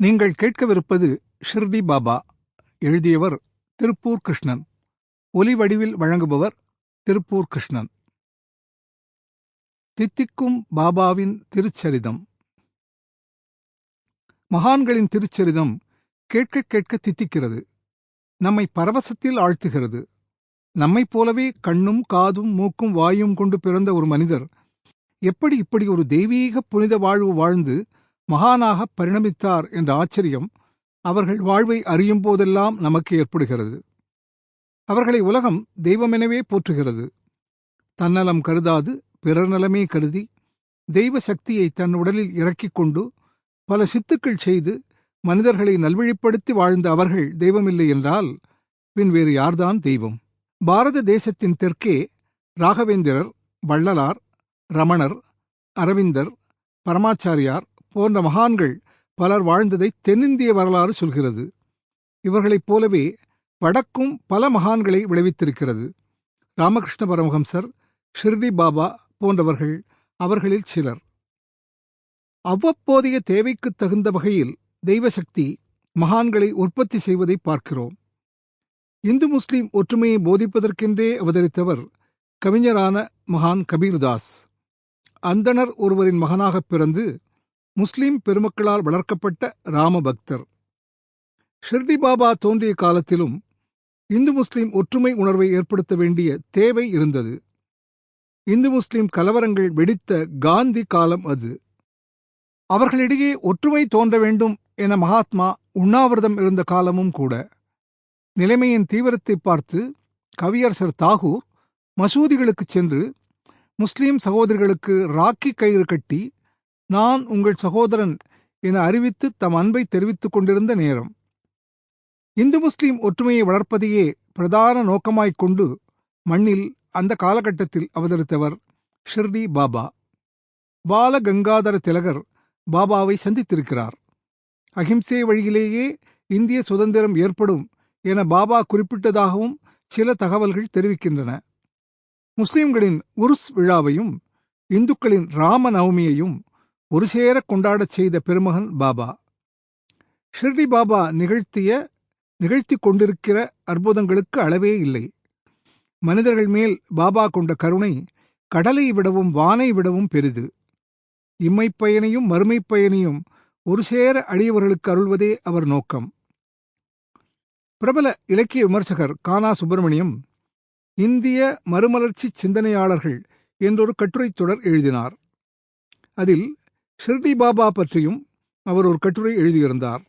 நீங்கள் கேட்கவிருப்பது ஷிர்டி பாபா எழுதியவர் திருப்பூர் கிருஷ்ணன். ஒலி வடிவில் வழங்குபவர் திருப்பூர் கிருஷ்ணன். தித்திக்கும் பாபாவின் திருச்சரிதம். மகான்களின் திருச்சரிதம் கேட்க கேட்க தித்திக்கிறது. நம்மை பரவசத்தில் ஆழ்த்துகிறது. நம்மைப் போலவே கண்ணும் காதும் மூக்கும் வாயும் கொண்டு பிறந்த ஒரு மனிதர் எப்படி இப்படி ஒரு தெய்வீக புனித வாழ்வு வாழ்ந்து மகானாக பரிணமித்தார் என்ற ஆச்சரியம் அவர்கள் வாழ்வை அறியும் போதெல்லாம் நமக்கு ஏற்படுகிறது. அவர்களை உலகம் தெய்வமெனவே போற்றுகிறது. தன்னலம் கருதாது பிறர் நலமே கருதி தெய்வ சக்தியை தன் உடலில் இறக்கிக் கொண்டு பல சித்துக்கள் செய்து மனிதர்களை நல்வழிப்படுத்தி வாழ்ந்த அவர்கள் தெய்வமில்லை என்றால் பின் வேறு யார்தான் தெய்வம்? பாரத தேசத்தின் தெற்கே ராகவேந்திரர் வள்ளலார் ரமணர் அரவிந்தர் பரமாச்சாரியார் போன்ற மகான்கள் பலர் வாழ்ந்ததை தென்னிந்திய வரலாறு சொல்கிறது. இவர்களைப் போலவே வடக்கும் பல மகான்களை விளைவித்திருக்கிறது. ராமகிருஷ்ண பரமஹம்சர் ஷிர்டி பாபா போன்றவர்கள் அவர்களில் சிலர். அவ்வப்போதைய தேவைக்குத் தகுந்த வகையில் தெய்வசக்தி மகான்களை உற்பத்தி செய்வதை பார்க்கிறோம். இந்து முஸ்லிம் ஒற்றுமையை போதிப்பதற்கென்றே அவதரித்தவர் கவிஞரான மகான் கபீர்தாஸ். அந்தணர் ஒருவரின் மகனாகப் பிறந்து முஸ்லிம் பெருமக்களால் வளர்க்கப்பட்ட ராமபக்தர். ஷிர்டி பாபா தோன்றிய காலத்திலும் இந்து முஸ்லிம் ஒற்றுமை உணர்வை ஏற்படுத்த வேண்டிய தேவை இருந்தது. இந்து முஸ்லிம் கலவரங்கள் வெடித்த காந்தி காலம் அது. அவர்களிடையே ஒற்றுமை தோன்ற வேண்டும் என மகாத்மா உண்ணாவிரதம் இருந்த காலமும் கூட. நிலைமையின் தீவிரத்தை பார்த்து கவியரசர் தாகூர் மசூதிகளுக்குச் சென்று முஸ்லிம் சகோதரிகளுக்கு ராக்கி கயிறு கட்டி நான் உங்கள் சகோதரன் என அறிவித்து தம் அன்பை தெரிவித்துக் கொண்டிருந்த நேரம். இந்து முஸ்லிம் ஒற்றுமையை வளர்ப்பதையே பிரதான நோக்கமாய்க் கொண்டு மண்ணில் அந்த காலகட்டத்தில் அவதரித்தவர் ஷிர்டி பாபா. பால கங்காதர திலகர் பாபாவை சந்தித்திருக்கிறார். அகிம்சை வழியிலேயே இந்திய சுதந்திரம் ஏற்படும் என பாபா குறிப்பிட்டதாகவும் சில தகவல்கள் தெரிவிக்கின்றன. முஸ்லிம்களின் உருஸ் விழாவையும் இந்துக்களின் ராம ஒரு சேர கொண்டாடச் செய்த பெருமகன் பாபா. ஷிர்டி பாபா நிகழ்த்திய நிகழ்த்தி கொண்டிருக்கிற அற்புதங்களுக்கு அளவே இல்லை. மனிதர்கள் மேல் பாபா கொண்ட கருணை கடலை விடவும் வானை விடவும் பெரிது. இம்மைப்பயனையும் மறுமைப்பயனையும் ஒரு சேர அழியவர்களுக்கு அருள்வதே அவர் நோக்கம். பிரபல இலக்கிய விமர்சகர் கானா சுப்பிரமணியம் இந்திய மறுமலர்ச்சி சிந்தனையாளர்கள் என்றொரு கட்டுரைத் தொடர் எழுதினார். அதில் ஷிர்டி பாபா பற்றியும் அவர் ஒரு கட்டுரை எழுதியிருந்தார்.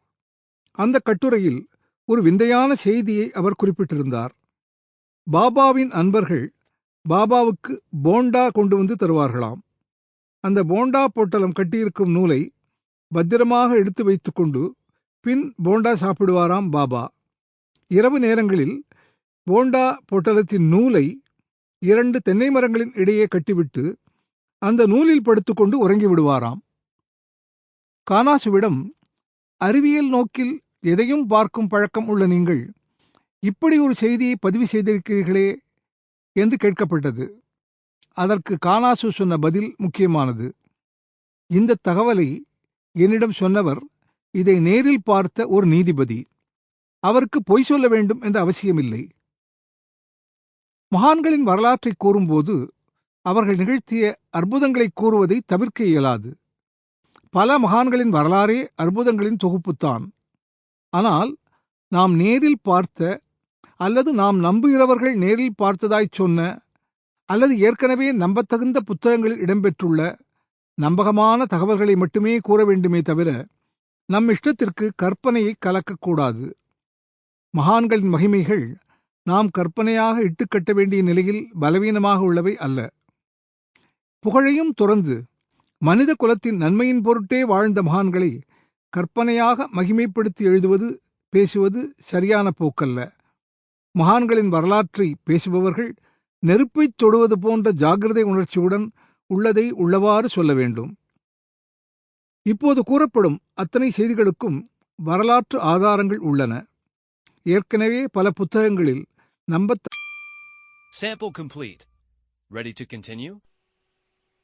அந்த கட்டுரையில் ஒரு விந்தையான செய்தியை அவர் குறிப்பிட்டிருந்தார். பாபாவின் அன்பர்கள் பாபாவுக்கு போண்டா கொண்டு வந்து தருவார்களாம். அந்த போண்டா பொட்டலம் கட்டியிருக்கும் நூலை பத்திரமாக எடுத்து வைத்துக்கொண்டு பின் போண்டா சாப்பிடுவாராம் பாபா. இரவு நேரங்களில் போண்டா பொட்டலத்தின் நூலை இரண்டு தென்னை மரங்களின் இடையே கட்டிவிட்டு அந்த நூலில் படுத்துக்கொண்டு உறங்கி விடுவாராம் கானாசுவிடம் அறிவியல் நோக்கில் எதையும் பார்க்கும் பழக்கம் உள்ள நீங்கள் இப்படி ஒரு செய்தியை பதிவு செய்திருக்கிறீர்களே என்று கேட்கப்பட்டது. அதற்கு கானாசு சொன்ன பதில் முக்கியமானது. இந்த தகவலை என்னிடம் சொன்னவர் இதை நேரில் பார்த்த ஒரு நீதிபதி. அவருக்கு பொய் சொல்ல வேண்டும் என்ற அவசியமில்லை. மகான்களின் வரலாற்றை கூறும்போது அவர்கள் நிகழ்த்திய அற்புதங்களை கூறுவதை தவிர்க்க இயலாது. பல மகான்களின் வரலாறே அற்புதங்களின் தொகுப்புத்தான். ஆனால் நாம் நேரில் பார்த்த அல்லது நாம் நம்புகிறவர்கள் நேரில் பார்த்ததாய்ச் சொன்ன அல்லது ஏற்கனவே நம்பத்தகுந்த புத்தகங்களில் இடம்பெற்றுள்ள நம்பகமான தகவல்களை மட்டுமே கூற வேண்டுமே தவிர நம் இஷ்டத்திற்கு கற்பனையை கலக்கக்கூடாது மகான்களின் மகிமைகள் நாம் கற்பனையாக இட்டுக்கட்ட வேண்டிய நிலையில் பலவீனமாக உள்ளவை அல்ல. புகழையும் துறந்து மனித குலத்தின் நன்மையின் பொருட்டே வாழ்ந்த மகான்களை கற்பனையாக மகிமைப்படுத்தி எழுதுவது பேசுவது சரியான போக்கல்ல மகான்களின் வரலாற்றை பேசுபவர்கள் நெருப்பைத் தொடுவது போன்ற ஜாகிரதை உணர்ச்சியுடன் உள்ளதை உள்ளவாறு சொல்ல வேண்டும் இப்போது கூறப்படும் அத்தனை செய்திகளுக்கும் வரலாற்று ஆதாரங்கள் உள்ளன ஏற்கனவே பல புத்தகங்களில் நம்ப Sample complete. Ready to continue?